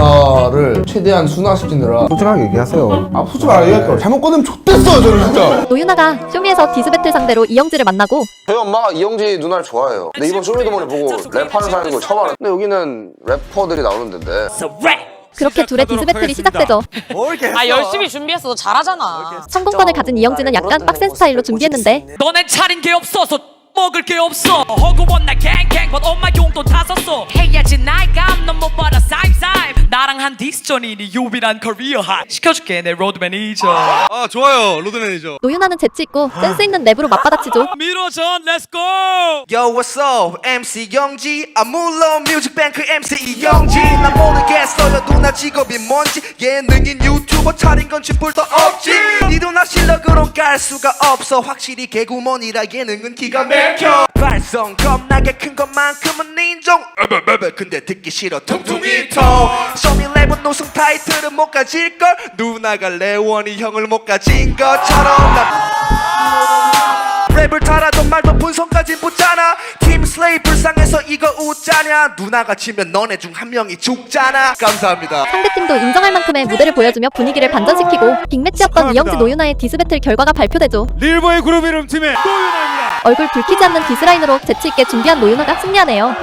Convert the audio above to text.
가사를 최대한 순화시키느라. 솔직하게 얘기하세요. 아 솔직히 말해 얘기할 걸 잘못 꺼내면 좆됐어요 저는 진짜. 노유나가 쇼미에서 디스배틀 상대로 이영지를 만나고 저희 엄마가 이영지 누나를 좋아해요. 근데 이번 쇼미더머니 보고 랩하는 사람인 걸 처음 알았는데 여기는 래퍼들이 나오는 데인데. 그렇게 둘의 디스배틀이 시작되죠. 아 열심히 준비했어 너 잘하잖아. 성공권을 가진 이영지는 약간 빡센 스타일로 준비했는데 너넨 차린 게 없어서 먹을 게 없어. 허구원 나 갱갱건 엄마 용돈 다 썼어. 해야지. 나이감 넌못 나랑 한 디스전이 네 유일한 커리어 하이 시켜줄게 내 로드 매니저 아 좋아요 로드 매니저 노유나는 재치 있고 센스 있는 랩으로 맞받아치죠. 미로전 렛츠고 Yo what's up? MC 영지 아 물론 뮤직뱅크 MC 이영지. 난 모르겠어요 누나 직업이 뭔지. 예능인 유튜버 차린 건 쥐뿔도 없지. 니 누나 실력으론 깔 수가 없어. 확실히 개구먼이라 예능은 기가 막혀. 발성 겁나게 큰 것만큼은 인정. 어버버버 근데 듣기 싫어 퉁퉁이 통 우승 타이틀은 못 가질걸. 누나가 레원이 형을 못 가진 것처럼. 나 랩을 달아도 말도 분석까지 붙잖아. 팀 슬레이 불쌍해서 이거 웃자냐? 누나가 지면 너네 중 한 명이 죽잖아. 감사합니다. 상대팀도 인정할 만큼의 무대를 보여주며 분위기를 반전시키고 빅매치였던 이영지 노유나의 디스배틀 결과가 발표되죠. 릴보이 그룹 이름 팀의 얼굴 붉히지 않는 디스라인으로 재치 있게 준비한 노유나가 승리하네요.